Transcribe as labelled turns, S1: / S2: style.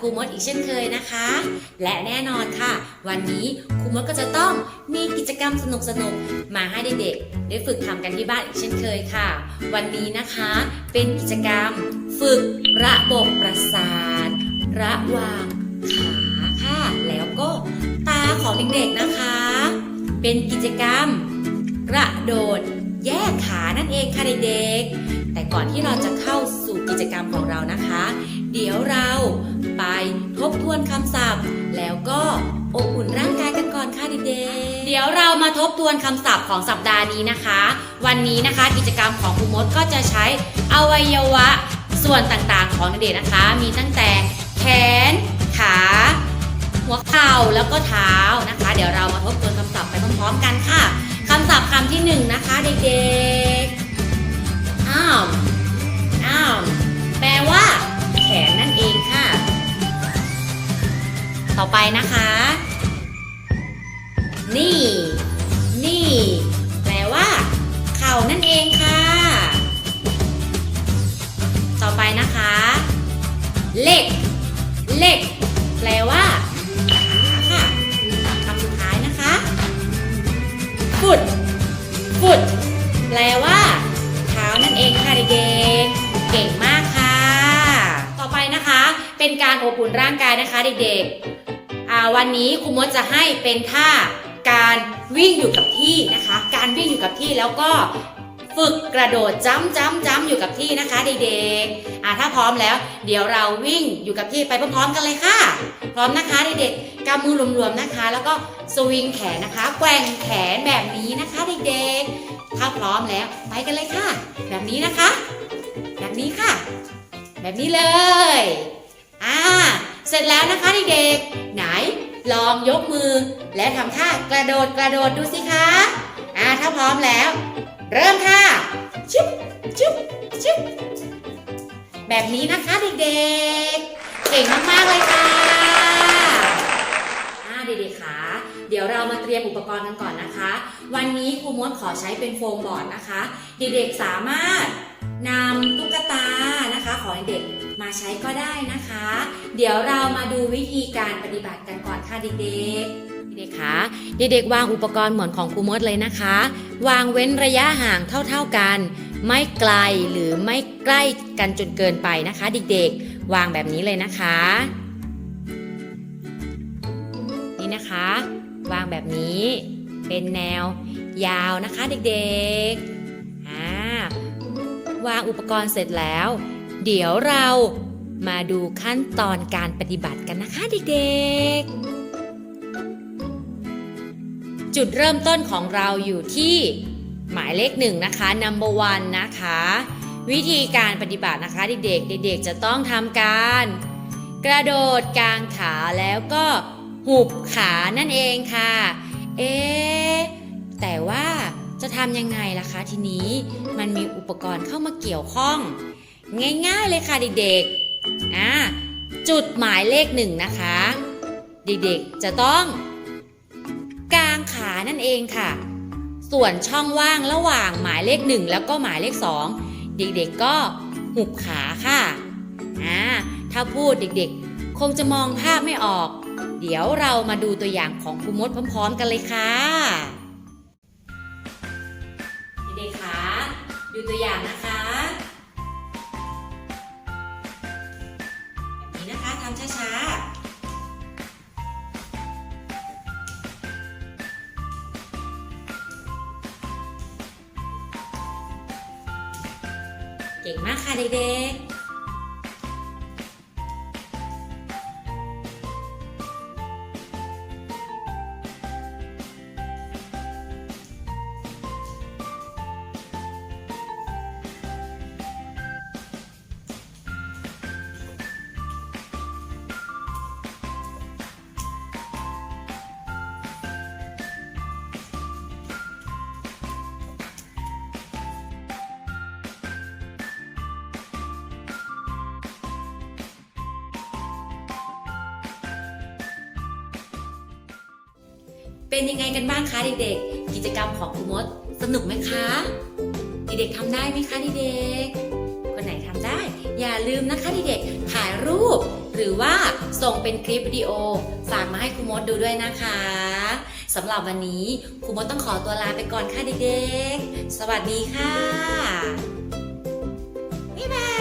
S1: ครูมดอีกเช่นเคยนะคะ และแน่นอนค่ะ วันนี้ครูมดก็จะต้องมีกิจกรรมสนุกๆมาให้เด็กๆได้ฝึกทำกันที่บ้านอีกเช่นเคยค่ะ วันนี้นะคะเป็นกิจกรรม ฝึกระบบประสาท ระหว่างขาค่ะ แล้วก็ตาของเด็กๆนะคะ เป็นกิจกรรมกระโดดแยกขานั่นเองค่ะเด็กๆ แต่ก่อนที่เราจะเข้าสู่ กิจกรรมของเรานะคะ เดี๋ยวเราไปทบทวนคำศัพท์ แล้วก็อบอุ่นร่างกายกันก่อนค่ะเด็กๆ เดี๋ยวเรามาทบทวนคำศัพท์ของสัปดาห์นี้นะคะ วันนี้นะคะกิจกรรมของครูมดก็จะใช้อวัยวะส่วนต่างๆของเด็กๆนะคะ มีตั้งแต่แขน ขา หัวเข่าแล้วก็เท้านะคะ เดี๋ยวเรามาทบทวนคำศัพท์ไปพร้อมๆกันค่ะคำศัพท์คำที่หนึ่งนะคะเด็กๆอ้ arm แปลว่า แขนนั่นเองค่ะ ต่อไปนะคะนี่นี่แปลว่า เข่านั่นเองค่ะ ต่อไปนะคะเหล็กเล็กแปลว่า เป็นการอบอุ่นร่างกายนะคะเด็กๆวันนี้ครูมดจะให้เป็นท่าการวิ่งอยู่กับที่นะคะ การวิ่งอยู่กับที่แล้วก็ฝึกกระโดดจ้ำจ้ำจ้ำอยู่กับที่นะคะเด็กๆอ่าถ้าพร้อมแล้ว เดี๋ยวเราวิ่งอยู่กับที่ไปพร้อมๆกันเลยค่ะ พร้อมนะคะเด็กๆกำมือรวมๆนะคะ แล้วก็สวิงแขนนะคะ แกว่งแขนแบบนี้นะคะเด็กๆ ถ้าพร้อมแล้วไปกันเลยค่ะ แบบนี้นะคะ แบบนี้ค่ะ แบบนี้เลย อ่า เสร็จแล้วนะคะเด็กๆ ไหนลองยกมือ และทำท่ากระโดดกระโดดดูสิคะอ่าถ้าพร้อมแล้ว เริ่มค่ะชุบชุบชุบแบบนี้นะคะเด็กๆ เก่งมากๆเลยค่ะอ่าเด็กๆค่ะ เดี๋ยวเรามาเตรียมอุปกรณ์กันก่อนนะคะ วันนี้ครูมดขอใช้เป็นโฟมบอร์ดนะคะ เด็กๆสามารถนำตุ๊กตานะคะของเด็กมาใช้ก็ได้นะคะ เดี๋ยวเรามาดูวิธีการปฏิบัติกันก่อนค่ะเด็กๆเด็กๆคะเด็กๆวางอุปกรณ์เหมือนของครูมดเลยนะคะ วางเว้นระยะห่างเท่า ๆกัน ไม่ไกลหรือไม่ใกล้กันจนเกินไปนะคะ เด็กๆ วางแบบนี้เลยนะคะ นี่นะคะ วางแบบนี้ เป็นแนวยาวนะคะเด็กๆอ่าวางอุปกรณ์เสร็จแล้ว เดี๋ยวเรามาดูขั้นตอนการปฏิบัติกันนะคะเด็กๆ จุดเริ่มต้นของเราอยู่ที่หมายเลขหนึ่งนะคะ number one นะคะ วิธีการปฏิบัตินะคะเด็กๆ เด็กๆ จะต้องทำการ กระโดดกลางขาแล้วก็ หุบขานั่นเองค่ะ เอ๊แต่ว่าจะทำยังไงล่ะคะทีนี้มันมีอุปกรณ์เข้ามาเกี่ยวข้อง ง่ายๆเลยค่ะเด็กๆอ่าจุดหมายเลขหนึ่งนะคะ เด็กๆจะต้อง กางขานั่นเองค่ะ ส่วนช่องว่างระหว่างหมายเลขหนึ่งแล้วก็หมายเลขสองเด็กๆก็หุบขาค่ะอ่าถ้าพูดเด็กๆ คงจะมองภาพไม่ออก เดี๋ยวเรามาดูตัวอย่างของครูมดพร้อม ๆ กันเลยค่ะเด็กๆคะดูตัวอย่างนะคะแบบนี้นะคะทำช้าๆเก่งมากค่ะเด็กๆ เป็นยังไงกันบ้างคะเด็กๆ กิจกรรมของครูมดสนุกไหมคะ เด็กๆทำได้ไหมคะเด็กๆ คนไหนทำได้ อย่าลืมนะคะเด็กๆ ถ่ายรูป หรือว่าส่งเป็นคลิปวิดีโอฝากมาให้ครูมดดูด้วยนะคะสำหรับวันนี้ครูมดต้องขอตัวลาไปก่อนค่ะเด็กๆ สวัสดีค่ะ บ๊ายบาย